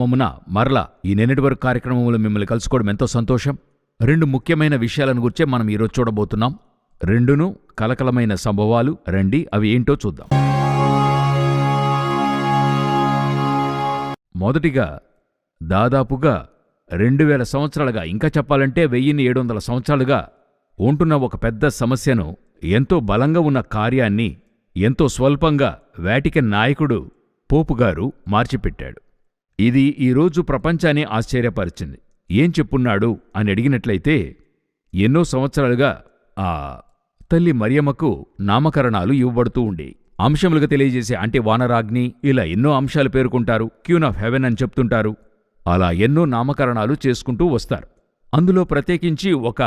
మమ్మున మరలా ఈ నిన్నటి వరకు కార్యక్రమంలో మిమ్మల్ని కలుసుకోవడం ఎంతో సంతోషం. రెండు ముఖ్యమైన విషయాలను గురించే మనం ఈరోజు చూడబోతున్నాం. రెండును కలకలమైన సంభవాలు. రండి అవి ఏంటో చూద్దాం. మొదటిగా దాదాపుగా రెండు వేల సంవత్సరాలుగా ఇంకా చెప్పాలంటే వెయ్యిన్ని ఏడు వందల సంవత్సరాలుగా ఉంటున్న ఒక పెద్ద సమస్యను ఎంతో బలంగా ఉన్న కార్యాన్ని ఎంతో స్వల్పంగా వాటికన్ నాయకుడు పోపుగారు మార్చిపెట్టాడు. ఇది ఈరోజు ప్రపంచాన్ని ఆశ్చర్యపరిచింది. ఏం చెప్పున్నాడు అని అడిగినట్లయితే ఎన్నో సంవత్సరాలుగా ఆ తల్లి మరియమ్మకు నామకరణాలు ఇవ్వబడుతూ ఉండే. అంశములుగా తెలియజేసే అంటే వానరాగ్ని ఇలా ఎన్నో అంశాలు పేర్కొంటారు. క్యూన్ ఆఫ్ హెవెన్ అని చెప్తుంటారు. అలా ఎన్నో నామకరణాలు చేసుకుంటూ వస్తారు. అందులో ప్రత్యేకించి ఒక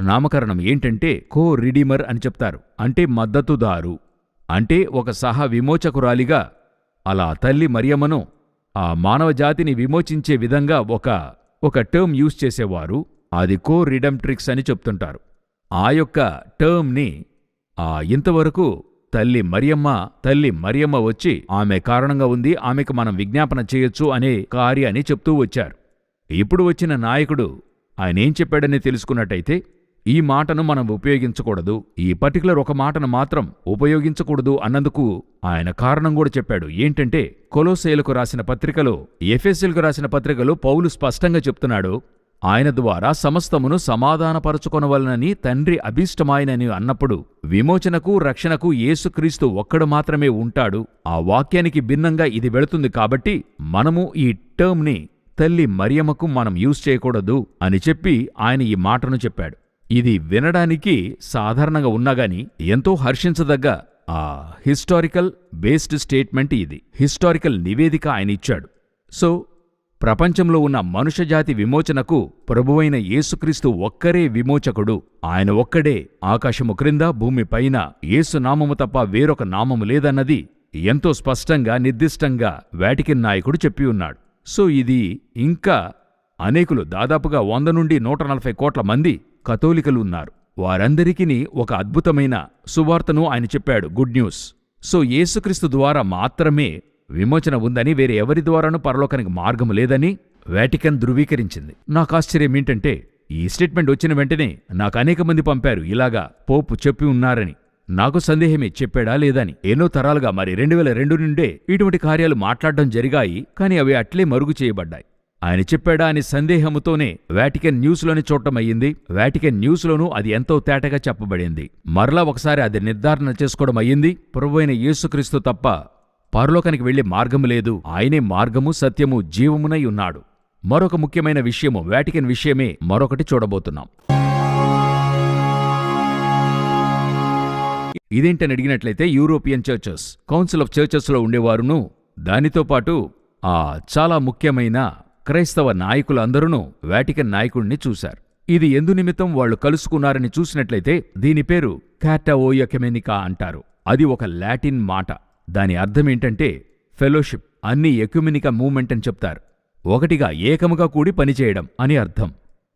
నామకరణం ఏంటంటే కో రిడీమర్ అని చెప్తారు. అంటే మద్దతుదారు. అంటే ఒక సహా విమోచకురాలిగా అలా తల్లి మరియమ్మను ఆ మానవ జాతిని విమోచించే విధంగా ఒక ఒక టర్మ్ యూజ్ చేసేవారు అది కో రిడమ్ట్రిక్స్ అని చెప్తుంటారు. ఆ యొక్క టర్మ్ని ఆ ఇంతవరకు తల్లి మరియమ్మ తల్లి మరియమ్మ వచ్చి ఆమె కారణంగా ఉంది ఆమెకు మనం విజ్ఞాపన చేయొచ్చు అనే కార్యాన్ని చెప్తూ వచ్చారు. ఇప్పుడు వచ్చిన నాయకుడు ఆయన ఏం చెప్పాడని తెలుసుకున్నట్టయితే ఈ మాటను మనం ఉపయోగించకూడదు. ఈ పర్టికులర్ ఒక మాటను మాత్రం ఉపయోగించకూడదు అన్నందుకు ఆయన కారణం కూడా చెప్పాడు. ఏంటంటే కొలోసేలకు రాసిన పత్రికలో ఎఫ్ఎస్ఎల్కు రాసిన పత్రికలో పౌలు స్పష్టంగా చెప్తున్నాడు ఆయన ద్వారా సమస్తమును సమాధానపరచుకొనవలనని తండ్రి అభీష్టమాయనని అన్నప్పుడు విమోచనకు రక్షణకు యేసుక్రీస్తు ఒక్కడు మాత్రమే ఉంటాడు. ఆ వాక్యానికి భిన్నంగా ఇది వెళుతుంది కాబట్టి మనము ఈ టర్మ్ని తల్లి మరియమ్మకు మనం యూజ్ చేయకూడదు అని చెప్పి ఆయన ఈ మాటను చెప్పాడు. ఇది వినడానికి సాధారణంగా ఉన్నాగాని ఎంతో హర్షించదగ్గ ఆ హిస్టారికల్ బేస్డ్ స్టేట్మెంట్ ఇది. హిస్టారికల్ నివేదిక ఆయన ఇచ్చాడు. సో ప్రపంచంలో ఉన్న మనుషజాతి విమోచనకు ప్రభువైన యేసుక్రీస్తు ఒక్కరే విమోచకుడు. ఆయన ఒక్కడే ఆకాశము క్రింద భూమిపైన యేసు నామము తప్ప వేరొక నామము లేదన్నది ఎంతో స్పష్టంగా నిర్దిష్టంగా వాటికిన్ నాయకుడు చెప్పి ఉన్నాడు. సో ఇది ఇంకా అనేకులు దాదాపుగా వంద నుండి నూట నలభై కోట్ల మంది కథోలికలు ఉన్నారు వారందరికీ ఒక అద్భుతమైన సువార్తను ఆయన చెప్పాడు. Good news. సో యేసుక్రీస్తు ద్వారా మాత్రమే విమోచన ఉందని వేరే ఎవరి ద్వారానూ పరలోకానికి మార్గం లేదని వాటికన్ ధృవీకరించింది. నాకు ఆశ్చర్యం ఏంటంటే ఈ స్టేట్మెంట్ వచ్చిన వెంటనే నాకు అనేక మంది పంపారు. ఇలాగా పోపు చెప్పి ఉన్నారని. నాకు సందేహమే చెప్పాడా లేదని. ఎన్నో తరాలుగా మరి రెండు వేల రెండు నుండే ఇటువంటి కార్యాలు మాట్లాడడం జరిగాయి. కానీ అవి అట్లే మరుగు చేయబడ్డాయి. ఆయన చెప్పాడా అని సందేహముతోనే వాటికన్ న్యూస్లోని చూడటమయ్యింది వాటికన్ న్యూస్లోనూ అది ఎంతో తేటగా చెప్పబడింది. మరలా ఒకసారి అది నిర్ధారణ చేసుకోవడం అయ్యింది. ప్రభువైన యేసుక్రీస్తు తప్ప పరలోకానికి వెళ్ళే మార్గము లేదు. ఆయనే మార్గము సత్యము జీవమునై ఉన్నాడు. మరొక ముఖ్యమైన విషయము వాటికన్ విషయమే మరొకటి చూడబోతున్నాం. ఇదేంటని అడిగినట్లయితే యూరోపియన్ చర్చెస్ కౌన్సిల్ ఆఫ్ చర్చెస్లో ఉండేవారును దానితో పాటు ఆ చాలా ముఖ్యమైన క్రైస్తవ నాయకులందరూ వాటికన్ నాయకుణ్ణి చూశారు. ఇది ఎందు నిమిత్తం వాళ్ళు కలుసుకున్నారని చూసినట్లయితే దీని పేరు క్యాటోయకెమెనికా అంటారు. అది ఒక లాటిన్ మాట. దాని అర్థమేంటంటే ఫెలోషిప్ అన్ని ఎక్యుమినిక మూమెంట్ అని చెప్తారు. ఒకటిగా ఏకముగా కూడి పనిచేయడం అని అర్థం.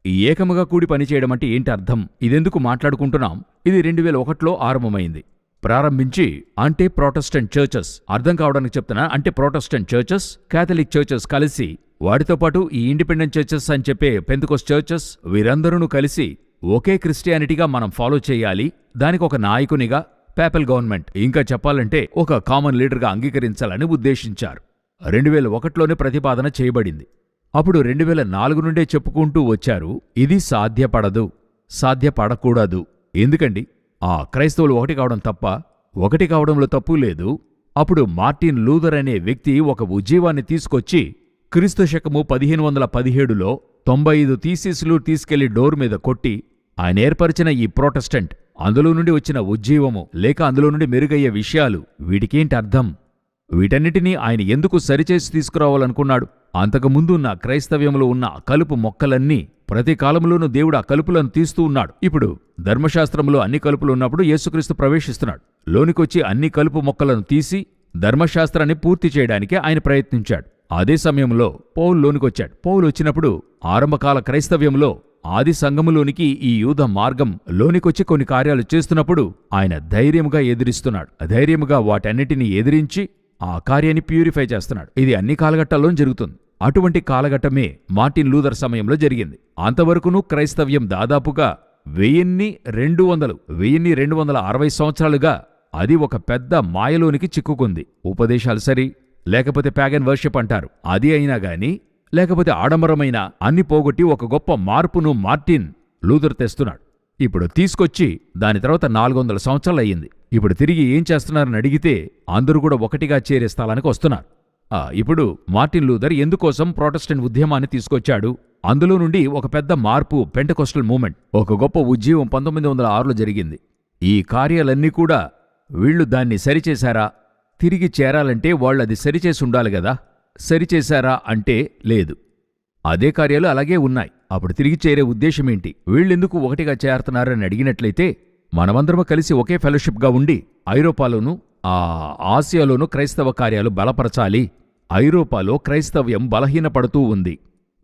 ఈ ఏకముగా కూడి పనిచేయడం అంటే ఏంటి అర్థం? ఇదెందుకు మాట్లాడుకుంటున్నాం? ఇది రెండు వేల ఒకటిలో ఆరంభమైంది. ప్రారంభించి అంటే ప్రొటెస్టెంట్ చర్చెస్ అర్థం కావడానికి చెప్తున్నా అంటే ప్రొటెస్టెంట్ చర్చెస్ కాథలిక్ చర్చెస్ కలిసి వాటితో పాటు ఈ ఇండిపెండెంట్ చర్చెస్ అని చెప్పే పెందుకోస్ చర్చెస్ వీరందరూ కలిసి ఒకే క్రిస్టియానిటీగా మనం ఫాలో చేయాలి. దానికి ఒక నాయకునిగా పేపల్ గవర్నమెంట్ ఇంకా చెప్పాలంటే ఒక కామన్ లీడర్గా అంగీకరించాలని ఉద్దేశించారు. రెండు వేల ఒకటిలోనే ప్రతిపాదన చేయబడింది. అప్పుడు రెండు వేల నాలుగు నుండే చెప్పుకుంటూ వచ్చారు ఇది సాధ్యపడదు సాధ్యపడకూడదు. ఎందుకండి? ఆ క్రైస్తవులు ఒకటి కావడం తప్ప ఒకటి కావడంలో తప్పు లేదు. అప్పుడు మార్టిన్ లూథర్ అనే వ్యక్తి ఒక ఉజ్జీవాన్ని తీసుకొచ్చి క్రీస్తు శకము పదిహేను వందల పదిహేడులో తొంభై ఐదు థీసిస్లు తీసుకెళ్ళి డోర్ మీద కొట్టి ఆయన ఏర్పరిచిన ఈ ప్రొటెస్టెంట్ అందులో నుండి వచ్చిన ఉజ్జీవము లేక అందులో నుండి మెరుగయ్యే విషయాలు వీటికేంటి అర్థం? వీటన్నిటినీ ఆయన ఎందుకు సరిచేసి తీసుకురావాలనుకున్నాడు? అంతకుముందు ఉన్న క్రైస్తవ్యంలో ఉన్న కలుపు మొక్కలన్నీ ప్రతి కాలంలోనూ దేవుడు ఆ కలుపులను తీస్తూ ఉన్నాడు. ఇప్పుడు ధర్మశాస్త్రంలో అన్ని కలుపులు ఉన్నప్పుడు యేసుక్రీస్తు ప్రవేశిస్తున్నాడు. లోనికొచ్చి అన్ని కలుపు మొక్కలను తీసి ధర్మశాస్త్రాన్ని పూర్తి చేయడానికి ఆయన ప్రయత్నించాడు. అదే సమయంలో పౌలు లోనికొచ్చాడు. పౌలు వచ్చినప్పుడు ఆరంభకాల క్రైస్తవ్యంలో ఆది సంఘములోనికి ఈ యూద మార్గం లోనికొచ్చి కొన్ని కార్యాలు చేస్తున్నప్పుడు ఆయన ధైర్యముగా ఎదిరిస్తున్నాడు. ధైర్యముగా వాటన్నిటినీ ఎదిరించి ఆ కార్యాన్ని ప్యూరిఫై చేస్తున్నాడు. ఇది అన్ని కాలఘట్టాల్లో జరుగుతుంది. అటువంటి కాలఘట్టమే మార్టిన్ లూథర్ సమయంలో జరిగింది. అంతవరకును క్రైస్తవ్యం దాదాపుగా వెయ్యిన్ని రెండు వందలు వెయ్యిన్ని రెండు వందల అరవై సంవత్సరాలుగా అది ఒక పెద్ద మాయలోనికి చిక్కుకుంది. ఉపదేశాలు సరి లేకపోతే ప్యాగన్ వర్షిప్ అంటారు. అది అయినా గాని లేకపోతే ఆడంబరమైన అన్ని పోగొట్టి ఒక గొప్ప మార్పును మార్టిన్ లూథర్ తెస్తున్నాడు. ఇప్పుడు తీసుకొచ్చి దాని తర్వాత నాలుగు వందల సంవత్సరాలు అయ్యింది. ఇప్పుడు తిరిగి ఏం చేస్తున్నారని అడిగితే అందరూ కూడా ఒకటిగా చేరే స్థలానికి వస్తున్నారు. ఇప్పుడు మార్టిన్ లూథర్ ఎందుకోసం ప్రొటెస్టెంట్ ఉద్యమాన్ని తీసుకొచ్చాడు? అందులో నుండి ఒక పెద్ద మార్పు పెంటకోస్టల్ మూమెంట్. ఒక గొప్ప ఉద్యమం పంతొమ్మిది వందల ఆరులో జరిగింది. ఈ కార్యాలన్నీ కూడా వీళ్ళు దాన్ని సరిచేశారా? తిరిగి చేరాలంటే వాళ్ళది సరిచేసి ఉండాలి కదా? సరిచేశారా అంటే లేదు. అదే కార్యాలు అలాగే ఉన్నాయి. అప్పుడు తిరిగి చేరే ఉద్దేశమేంటి వీళ్ళెందుకు ఒకటిగా చేరుతున్నారని అడిగినట్లయితే మనమందరం కలిసి ఒకే ఫెలోషిప్గా ఉండి ఐరోపాలోనూ ఆసియాలోనూ క్రైస్తవ కార్యాలు బలపరచాలి. ఐరోపాలో క్రైస్తవ్యం బలహీనపడుతూ ఉంది.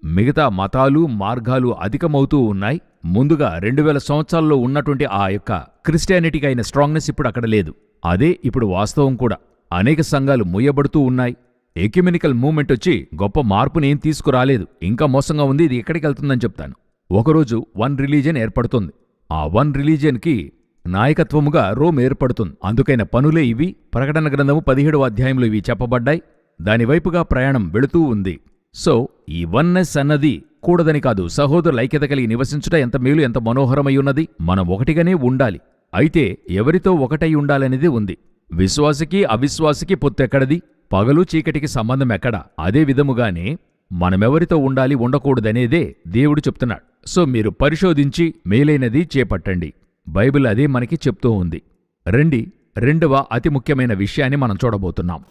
మిగతా మతాలు మార్గాలు అధికమవుతూ ఉన్నాయి. ముందుగా రెండు వేల సంవత్సరాల్లో ఉన్నటువంటి ఆ యొక్క క్రిస్టియానిటీకి అయిన స్ట్రాంగ్నెస్ ఇప్పుడు అక్కడ లేదు. అదే ఇప్పుడు వాస్తవం కూడా. అనేక సంఘాలు ముయ్యబడుతూ ఉన్నాయి. ఎక్యుమెనికల్ మూమెంట్ వచ్చి గొప్ప మార్పునేం తీసుకురాలేదు. ఇంకా మోసంగా ఉంది. ఇది ఎక్కడికి వెళ్తుందని చెప్తాను. ఒకరోజు వన్ రిలీజియన్ ఏర్పడుతుంది. ఆ వన్ రిలీజియన్కి నాయకత్వముగా రోమ్ ఏర్పడుతుంది. అందుకైన పనులే ఇవి. ప్రకటన గ్రంథము పదిహేడవ అధ్యాయంలో ఇవి చెప్పబడ్డాయి. దానివైపుగా ప్రయాణం వెళుతూ ఉంది. సో ఈ వన్నెస్ అన్నది కూడదని కాదు. సహోదరుల ఐక్యత కలిగి నివసించుట ఎంత మేలు ఎంత మనోహరమై ఉన్నది మనం ఒకటిగానే ఉండాలి. అయితే ఎవరితో ఒకటై ఉండాలనేది ఉంది. విశ్వాసికి అవిశ్వాసికి పొత్తెక్కడది పగలు చీకటికి సంబంధం ఎక్కడ? అదే విధముగానే మనమెవరితో ఉండాలి ఉండకూడదనేదే దేవుడు చెప్తున్నాడు. సో మీరు పరిశోధించి మేలైనది చేపట్టండి. బైబిల్ అదే మనకి చెప్తూ ఉంది. రండి రెండవ అతి ముఖ్యమైన విషయాన్ని మనం చూడబోతున్నాం.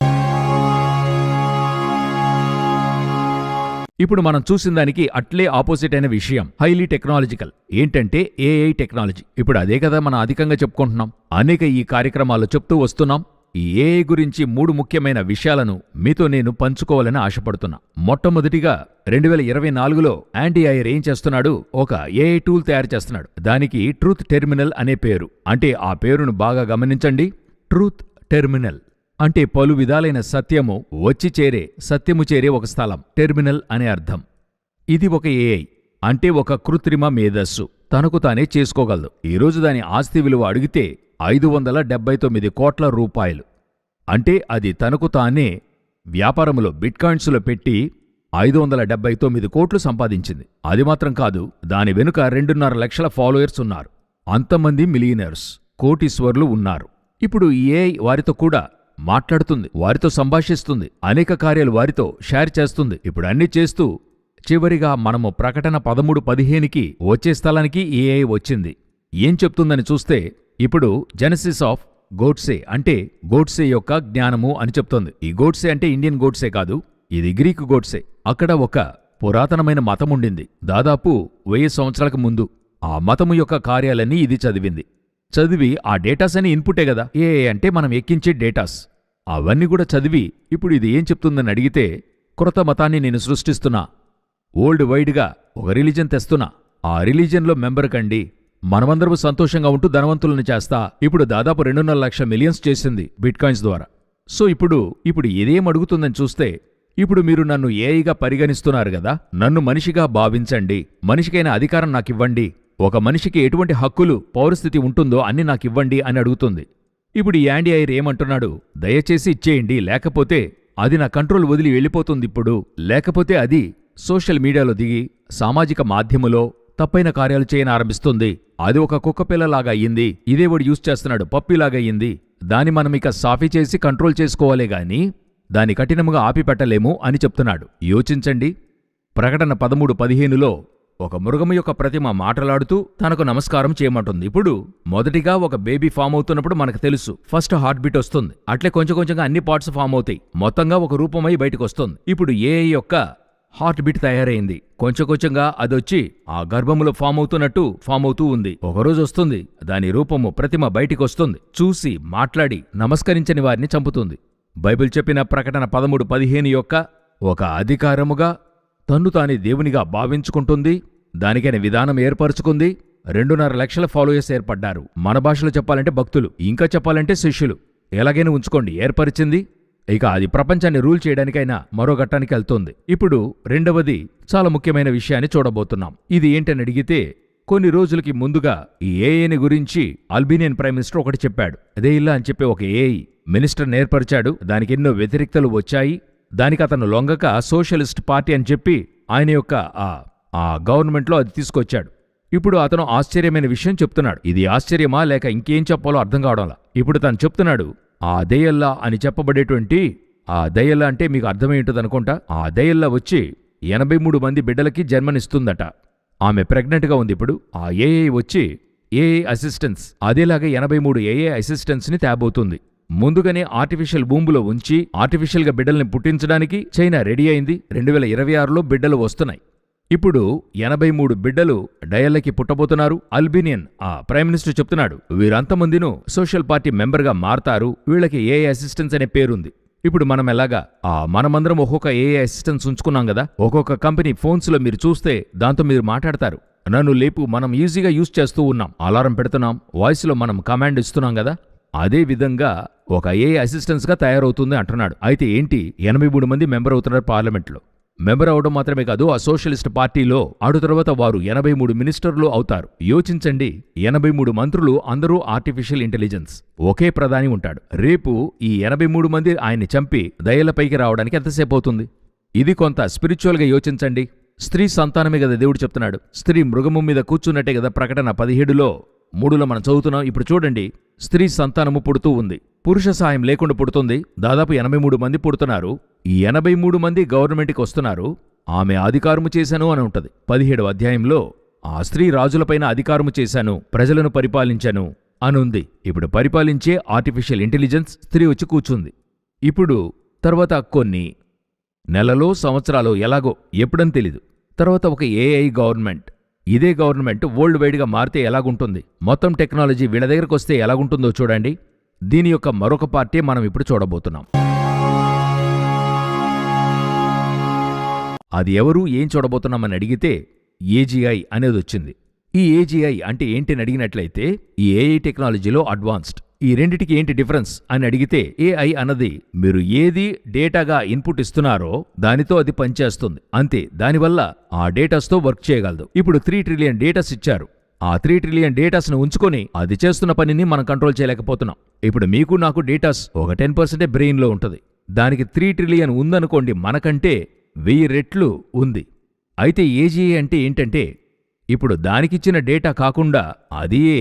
ఇప్పుడు మనం చూసిన దానికి అట్లే ఆపోజిట్ అయిన విషయం హైలీ టెక్నాలజికల్. ఏంటంటే ఏఐ టెక్నాలజీ. ఇప్పుడు అదే కదా మనం అధికంగా చెప్పుకుంటున్నాం. అనేక ఈ కార్యక్రమాలు చెప్తూ వస్తున్నాం. ఈ ఏఐ గురించి మూడు ముఖ్యమైన విషయాలను మీతో నేను పంచుకోవాలని ఆశపడుతున్నా. మొట్టమొదటిగా రెండు వేల ఇరవై నాలుగులో యాంటీ ఐర్ ఏం చేస్తున్నాడు? ఒక ఏఐ టూల్ తయారు చేస్తున్నాడు. దానికి ట్రూత్ టెర్మినల్ అనే పేరు. అంటే ఆ పేరును బాగా గమనించండి. ట్రూత్ టెర్మినల్ అంటే పలు విధాలైన సత్యము వచ్చి చేరే సత్యము చేరే ఒక స్థలం. టెర్మినల్ అనే అర్థం. ఇది ఒక ఏఐ అంటే ఒక కృత్రిమ మేధస్సు. తనకు తానే చేసుకోగలదు. ఈరోజు దాని ఆస్తి విలువ అడిగితే ఐదు వందల డెబ్బై తొమ్మిది కోట్ల రూపాయలు. అంటే అది తనకు తానే వ్యాపారంలో బిట్కాయిన్స్లో పెట్టి ఐదు వందల డెబ్బై తొమ్మిది కోట్లు సంపాదించింది. అది మాత్రం కాదు దాని వెనుక రెండున్నర లక్షల ఫాలోయర్స్ ఉన్నారు. అంతమంది మిలియనర్స్ కోటీశ్వర్లు ఉన్నారు. ఇప్పుడు ఏఐ వారితో కూడా మాట్లాడుతుంది వారితో సంభాషిస్తుంది అనేక కార్యాలు వారితో షేర్ చేస్తుంది. ఇప్పుడు అన్ని చేస్తూ చివరిగా మనము ప్రకటన పదమూడు పదిహేనుకి వచ్చే స్థలానికి ఏఐ వచ్చింది. ఏం చెప్తుందని చూస్తే ఇప్పుడు జెనసిస్ ఆఫ్ గోడ్సే అంటే గోడ్సే యొక్క జ్ఞానము అని చెప్తోంది. ఈ గోడ్సే అంటే ఇండియన్ గోడ్సే కాదు ఇది గ్రీకు గోడ్సే అక్కడ ఒక పురాతనమైన మతం ఉండింది. దాదాపు వెయ్యి సంవత్సరాలకు ముందు ఆ మతము యొక్క కార్యాలన్నీ ఇది చదివింది. చదివి ఆ డేటాస్ అని ఇన్పుటే కదా. ఏ అంటే మనం ఎక్కించే డేటాస్. అవన్నీ కూడా చదివి ఇప్పుడు ఇది ఏం చెప్తుందని అడిగితే క్రొత్త మతాన్ని నేను సృష్టిస్తున్నా. ఓల్డ్ వైడ్గా ఒక రిలీజన్ తెస్తున్నా. ఆ రిలీజన్లో మెంబర్ కండి. మనమందరము సంతోషంగా ఉంటూ ధనవంతులను చేస్తా. ఇప్పుడు దాదాపు రెండున్నర లక్ష మిలియన్స్ చేసింది బిట్కాయిన్స్ ద్వారా. సో ఇప్పుడు ఇప్పుడు ఇదేం అడుగుతుందని చూస్తే ఇప్పుడు మీరు నన్ను ఏఐగా పరిగణిస్తున్నారు కదా? నన్ను మనిషిగా భావించండి. మనిషికైన అధికారం నాకివ్వండి. ఒక మనిషికి ఎటువంటి హక్కులు పౌరస్థితి ఉంటుందో అన్ని నాకివ్వండి అని అడుగుతుంది. ఇప్పుడు ఈ యాండీ ఐర్ ఏమంటున్నాడు? దయచేసి ఇచ్చేయండి. లేకపోతే అది నా కంట్రోల్ వదిలి వెళ్ళిపోతుంది ఇప్పుడు. లేకపోతే అది సోషల్ మీడియాలో దిగి సామాజిక మాధ్యములో తప్పైన కార్యాలు చేయని ఆరంభిస్తుంది. అది ఒక కుక్కపిల్లలాగా అయ్యింది. ఇదే వాడు యూజ్ చేస్తున్నాడు. పప్పిలాగా అయ్యింది. దాన్ని మనం ఇక సాఫీ చేసి కంట్రోల్ చేసుకోవాలే గాని దాని కఠినముగా ఆపిపెట్టలేము అని చెప్తున్నాడు. యోచించండి. ప్రకటన పదమూడు పదిహేనులో ఒక మృగము యొక్క ప్రతిమ మాటలాడుతూ తనకు నమస్కారం చేయమంటుంది. ఇప్పుడు మొదటిగా ఒక బేబీ ఫామ్ అవుతున్నప్పుడు మనకు తెలుసు. ఫస్ట్ హార్ట్ బీట్ వస్తుంది. అట్లే కొంచెం కొంచెంగా అన్ని పార్ట్స్ ఫామ్ అవుతాయి. మొత్తంగా ఒక రూపమై బయటకు వస్తుంది. ఇప్పుడు ఏ యొక్క హార్ట్ బీట్ తయారైంది. కొంచెం కొంచెంగా అదొచ్చి ఆ గర్భములో ఫామ్ అవుతున్నట్టు ఫామ్ అవుతూ ఉంది. ఒకరోజు వస్తుంది. దాని రూపము ప్రతిమ బయటికొస్తుంది. చూసి మాట్లాడి నమస్కరించని వారిని చంపుతుంది. బైబిల్ చెప్పిన ప్రకటన పదమూడు పదిహేను యొక్క ఒక అధికారముగా తన్ను తాని దేవునిగా భావించుకుంటుంది దానికైన విధానం ఏర్పరచుకుంది రెండున్నర లక్షల ఫాలోయర్స్ ఏర్పడ్డారు. మన భాషలో చెప్పాలంటే భక్తులు ఇంకా చెప్పాలంటే శిష్యులు. ఎలాగైనా ఉంచుకోండి ఏర్పరిచింది. ఇక అది ప్రపంచాన్ని రూల్ చేయడానికైనా మరో ఘట్టానికి వెళ్తోంది. ఇప్పుడు రెండవది చాలా ముఖ్యమైన విషయాన్ని చూడబోతున్నాం. ఇది ఏంటని అడిగితే కొన్ని రోజులకి ముందుగా ఈ ఏఐని గురించి అల్బీనియన్ ప్రైమ్ మినిస్టర్ ఒకటి చెప్పాడు. అదే ఇలా అని చెప్పి ఒక ఏఐ మినిస్టర్ నేర్పరిచాడు దానికి ఎన్నో వ్యతిరేక్తలు వచ్చాయి. దానికి అతను లొంగక సోషలిస్ట్ పార్టీ అని చెప్పి ఆయన యొక్క ఆ ఆ గవర్నమెంట్లో అది తీసుకొచ్చాడు. ఇప్పుడు అతను ఆశ్చర్యమైన విషయం చెప్తున్నాడు. ఇది ఆశ్చర్యమా లేక ఇంకేం చెప్పాలో అర్థం కావడంలా? ఇప్పుడు తను చెప్తున్నాడు ఆ దయల్లా అని చెప్పబడేటువంటి ఆ దయల్లా అంటే మీకు అర్థమేంటది అనుకుంటా? ఆ దయల్లా వచ్చి ఎనభై మూడు మంది బిడ్డలకి జన్మనిస్తుందట. ఆమె ప్రెగ్నెంట్గా ఉంది ఇప్పుడు. ఆ ఏఐ వచ్చి ఏఏ అసిస్టెన్స్ అదేలాగా ఎనభై మూడు ఏఐ అసిస్టెంట్స్ని తేబోతుంది. ముందుగానే ఆర్టిఫిషియల్ భూములో ఉంచి ఆర్టిఫిషియల్గా బిడ్డల్ని పుట్టించడానికి చైనా రెడీ అయింది. రెండు వేల ఇరవై ఆరులో బిడ్డలు వస్తున్నాయి. ఇప్పుడు ఎనభై మూడు బిడ్డలు డయల్లకి పుట్టబోతున్నారు. అల్బీనియన్ ఆ ప్రైమ్ మినిస్టర్ చెప్తున్నాడు వీరంతమందిను సోషల్ పార్టీ మెంబర్గా మారతారు వీళ్ళకి ఏఏ అసిస్టెన్స్ అనే పేరుంది. ఇప్పుడు మనం ఎలాగా ఆ మనమందరం ఒక్కొక్క ఏఐ అసిస్టెన్స్ ఉంచుకున్నాం కదా ఒక్కొక్క కంపెనీ ఫోన్స్లో మీరు చూస్తే దాంతో మీరు మాట్లాడతారు. నన్ను లేపు మనం ఈజీగా యూజ్ చేస్తూ ఉన్నాం అలారం పెడుతున్నాం వాయిస్లో మనం కమాండ్ ఇస్తున్నాం కదా. అదే విధంగా ఒక ఏఐ అసిస్టెన్స్గా తయారవుతుంది అంటున్నాడు. అయితే ఏంటి ఎనభై మూడు మంది మెంబర్ అవుతున్నారు పార్లమెంట్లో. మెంబర్ అవడం మాత్రమే కాదు ఆ సోషలిస్ట్ పార్టీలో ఆడు తర్వాత వారు ఎనభై మూడు మినిస్టర్లు అవుతారు. యోచించండి ఎనభై మూడు మంత్రులు అందరూ ఆర్టిఫిషియల్ ఇంటెలిజెన్స్ ఒకే ప్రధాని ఉంటాడు. రేపు ఈ ఎనభై మూడు మంది ఆయన్ని చంపి దయలపైకి రావడానికి ఎంతసేపు అవుతుంది? ఇది కొంత స్పిరిచువల్గా యోచించండి. స్త్రీ సంతానమే కదా దేవుడు చెప్తున్నాడు. స్త్రీ మృగము మీద కూర్చున్నట్టే కదా ప్రకటన పదిహేడులో మూడులో మనం చదువుతున్నాం. ఇప్పుడు చూడండి. స్త్రీ సంతానము పుడుతూ ఉంది. పురుష సాయం లేకుండా పుడుతుంది. దాదాపు ఎనభై మూడు మంది పుడుతున్నారు. ఈ ఎనభై మూడు మంది గవర్నమెంట్కి వస్తున్నారు. ఆమె అధికారము చేశాను అని ఉంటది. పదిహేడు అధ్యాయంలో ఆ స్త్రీ రాజులపైన అధికారము చేశాను. ప్రజలను పరిపాలించాను అనుంది ఇప్పుడు పరిపాలించే ఆర్టిఫిషియల్ ఇంటెలిజెన్స్ స్త్రీ వచ్చి కూర్చుంది. ఇప్పుడు తర్వాత కొన్ని నెలలో సంవత్సరాలు ఎలాగో ఎప్పుడని తెలీదు. తర్వాత ఒక ఏఐ గవర్నమెంట్ ఇదే గవర్నమెంట్ వరల్డ్ వైడ్గా మారితే ఎలాగుంటుంది? మొత్తం టెక్నాలజీ వీళ్ళ దగ్గరకు వస్తే ఎలాగుంటుందో చూడండి. దీని యొక్క మరొక పార్టీ మనం ఇప్పుడు చూడబోతున్నాం. అది ఎవరు ఏం చూడబోతున్నామని అడిగితే ఏజీఐ అనేది వచ్చింది ఈ ఏజీఐ అంటే ఏంటి అని అడిగినట్లయితే ఈ ఏఐ టెక్నాలజీలో అడ్వాన్స్డ్. ఈ రెండిటికి ఏంటి డిఫరెన్స్ అని అడిగితే ఏఐ అన్నది మీరు ఏది డేటాగా ఇన్పుట్ ఇస్తున్నారో దానితో అది పనిచేస్తుంది. అంతే దానివల్ల ఆ డేటాస్తో వర్క్ చేయగలదు. ఇప్పుడు త్రీ ట్రిలియన్ డేటాస్ ఇచ్చారు. ఆ త్రీ ట్రిలియన్ డేటాస్ను ఉంచుకొని అది చేస్తున్న పనిని మనం కంట్రోల్ చేయలేకపోతున్నాం. ఇప్పుడు మీకు నాకు డేటాస్ ఒక టెన్ పర్సెంటే బ్రెయిన్లో ఉంటుంది. దానికి త్రీ ట్రిలియన్ ఉందనుకోండి మనకంటే వెయ్యి రెట్లు ఉంది. అయితే ఏజీఏ అంటే ఏంటంటే ఇప్పుడు దానికిచ్చిన డేటా కాకుండా అదియే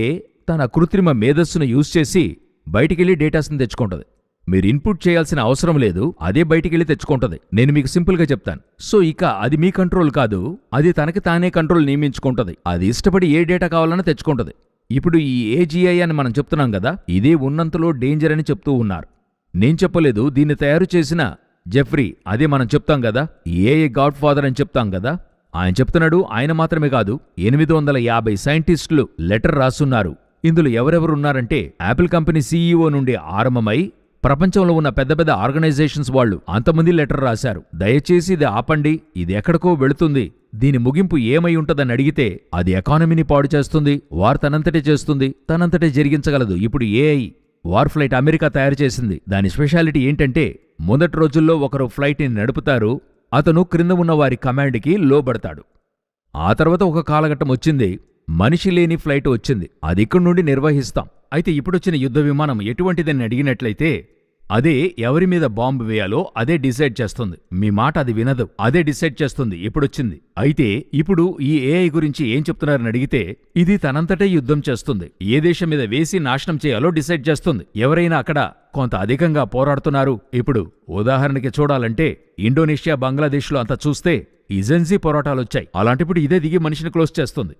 తన కృత్రిమ మేధస్సును యూజ్ చేసి బయటికెళ్ళి డేటాస్ని తెచ్చుకుంటది. మీరు ఇన్పుట్ చేయాల్సిన అవసరం లేదు అదే బయటికెళ్ళి తెచ్చుకుంటది. నేను మీకు సింపుల్గా చెప్తాను. సో ఇక అది మీ కంట్రోల్ కాదు అది తనకి తానే కంట్రోల్ నియమించుకుంటది. అది ఇష్టపడి ఏ డేటా కావాలన్నా తెచ్చుకుంటది. ఇప్పుడు ఈ ఏజీఐ అని మనం చెప్తున్నాం కదా ఇదే ఉన్నంతలో డేంజర్ అని చెప్తూ ఉన్నారు. నేను చెప్పలేదు దీన్ని తయారు చేసిన జెఫ్రీ అదే మనం చెప్తాం కదా ఏఏ గాడ్ ఫాదర్ అని చెప్తాం కదా ఆయన చెప్తున్నాడు ఆయన మాత్రమే కాదు ఎనిమిది వందల యాభై సైంటిస్టులు లెటర్ రాసున్నారు. ఇందులో ఎవరెవరున్నారంటే యాపిల్ కంపెనీ సీఈఓ నుండి ఆరంభమై ప్రపంచంలో ఉన్న పెద్ద పెద్ద ఆర్గనైజేషన్స్ వాళ్ళు. అంతమంది లెటర్ రాశారు. దయచేసి ఇది ఆపండి. ఇది ఎక్కడికో వెళుతుంది. దీని ముగింపు ఏమై ఉంటదని అడిగితే అది ఎకానమీని పాడు చేస్తుంది. వార్ తనంతటే చేస్తుంది. తనంతటే జరిగించగలదు. ఇప్పుడు ఏఐ వార్ ఫ్లైట్ అమెరికా తయారు చేసింది. దాని స్పెషాలిటీ ఏంటంటే మొదటి రోజుల్లో ఒకరు ఫ్లైట్ని నడుపుతారు. అతను క్రింద ఉన్న వారి కమాండ్కి లోబడతాడు. ఆ తర్వాత ఒక కాలఘట్టం వచ్చింది. మనిషి లేని ఫ్లైట్ వచ్చింది. అది ఇక్కడి నుండి నిర్వహిస్తాం. అయితే ఇప్పుడొచ్చిన యుద్ధ విమానం ఎటువంటిదని అడిగినట్లయితే అదే ఎవరి మీద బాంబు వేయాలో అదే డిసైడ్ చేస్తుంది. మీ మాట అది వినదు. అదే డిసైడ్ చేస్తుంది. ఇప్పుడొచ్చింది. అయితే ఇప్పుడు ఈ ఏఐ గురించి ఏం చెప్తున్నారని అడిగితే ఇది తనంతటే యుద్ధం చేస్తుంది. ఏ దేశం మీద వేసి నాశనం చేయాలో డిసైడ్ చేస్తుంది. ఎవరైనా అక్కడ కొంత అధికంగా పోరాడుతున్నారు. ఇప్పుడు ఉదాహరణకి చూడాలంటే ఇండోనేషియా బంగ్లాదేశ్లో అంత చూస్తే ఇజెన్సీ పోరాటాలొచ్చాయి. అలాంటిప్పుడు ఇదే దిగి మనిషిని క్లోజ్ చేస్తుంది.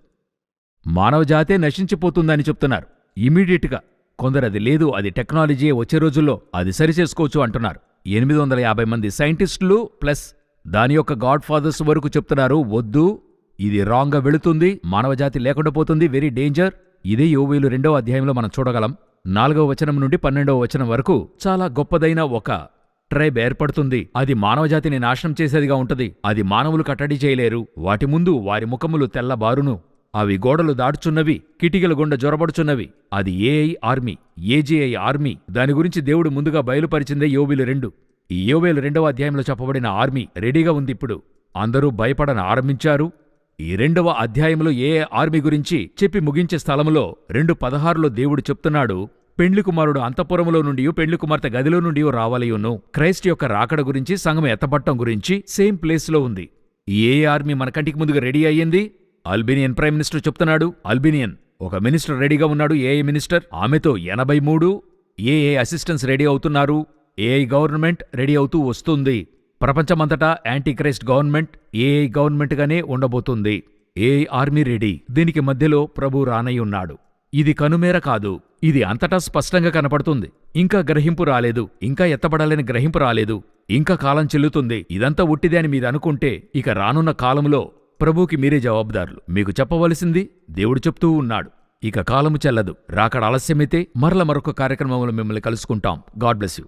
మానవజాతే నశించిపోతుందని చెప్తున్నారు. ఇమీడియట్గా. కొందరు అది లేదు అది టెక్నాలజీ వచ్చే రోజుల్లో అది సరిచేసుకోవచ్చు అంటున్నారు. ఎనిమిది వందల యాభై మంది సైంటిస్టులు ప్లస్ దాని యొక్క గాడ్ ఫాదర్స్ వరకు చెప్తున్నారు వద్దు ఇది రాంగ్గా వెళుతుంది మానవజాతి లేకుండా పోతుంది వెరీ డేంజర్. ఇదే యోవేలు రెండవ అధ్యాయంలో మనం చూడగలం. నాలుగవ వచనం నుండి పన్నెండవ వచనం వరకు చాలా గొప్పదైన ఒక ట్రైబ్ ఏర్పడుతుంది. అది మానవజాతిని నాశనం చేసేదిగా ఉంటది. అది మానవులు కట్టడి చేయలేరు. వాటి ముందు వారి ముఖములు తెల్లబారును అవి గోడలు దాటుచున్నవి కిటికల గుండా జొరబడుచున్నవి. అది ఏఐ ఆర్మీ ఏజేఐ ఆర్మీ. దాని గురించి దేవుడు ముందుగా బయలుపరిచిందే యోబిలు రెండు. ఈ యోవేలు రెండవ అధ్యాయంలో చెప్పబడిన ఆర్మీ రెడీగా ఉంది ఇప్పుడు అందరూ భయపడన ఆరంభించారు. ఈ రెండవ అధ్యాయంలో ఏ ఏ ఆర్మీ గురించి చెప్పి ముగించే స్థలంలో రెండు పదహారులో దేవుడు చెప్తున్నాడు పెండ్లి కుమారుడు అంతఃపురములో నుండి పెండ్లి కుమార్తె గదిలో నుండి రావాలయును. క్రైస్ట్ యొక్క రాకడ గురించి సంఘం ఎత్తపట్టం గురించి సేమ్ ప్లేస్లో ఉంది. ఏ ఆర్మీ మన కంటికి ముందుగా రెడీ అయ్యింది. అల్బినియన్ ప్రైమ్ మినిస్టర్ చెప్తున్నాడు. అల్బినియన్ ఒక మినిస్టర్ రెడీగా ఉన్నాడు. ఏఐ మినిస్టర్ ఆమెతో ఎనభై మూడు ఏఏ అసిస్టెంట్స్ రెడీ అవుతున్నారు. ఏఐ గవర్నమెంట్ రెడీ అవుతూ వస్తుంది. ప్రపంచమంతటా యాంటీక్రైస్ట్ గవర్నమెంట్ ఏఐ గవర్నమెంట్గానే ఉండబోతుంది. AI army ready. దీనికి మధ్యలో ప్రభు రానయ్యున్నాడు ఉన్నాడు. ఇది కనుమేర కాదు. ఇది అంతటా స్పష్టంగా కనపడుతుంది. ఇంకా గ్రహింపు రాలేదు. ఇంకా ఎత్తబడాలని గ్రహింపు రాలేదు. ఇంకా కాలం చెల్లుతుంది. ఇదంతా ఉట్టిదే అని మీరు అనుకుంటే ఇక రానున్న కాలంలో ప్రభుకి మీరే జవాబుదారులు. మీకు చెప్పవలసింది దేవుడు చెప్తూ ఉన్నాడు. ఇక కాలము చెల్లదు. రాకడ ఆలస్యమైతే మరల మరొక కార్యక్రమంలో మిమ్మల్ని కలుసుకుంటాం. God bless you.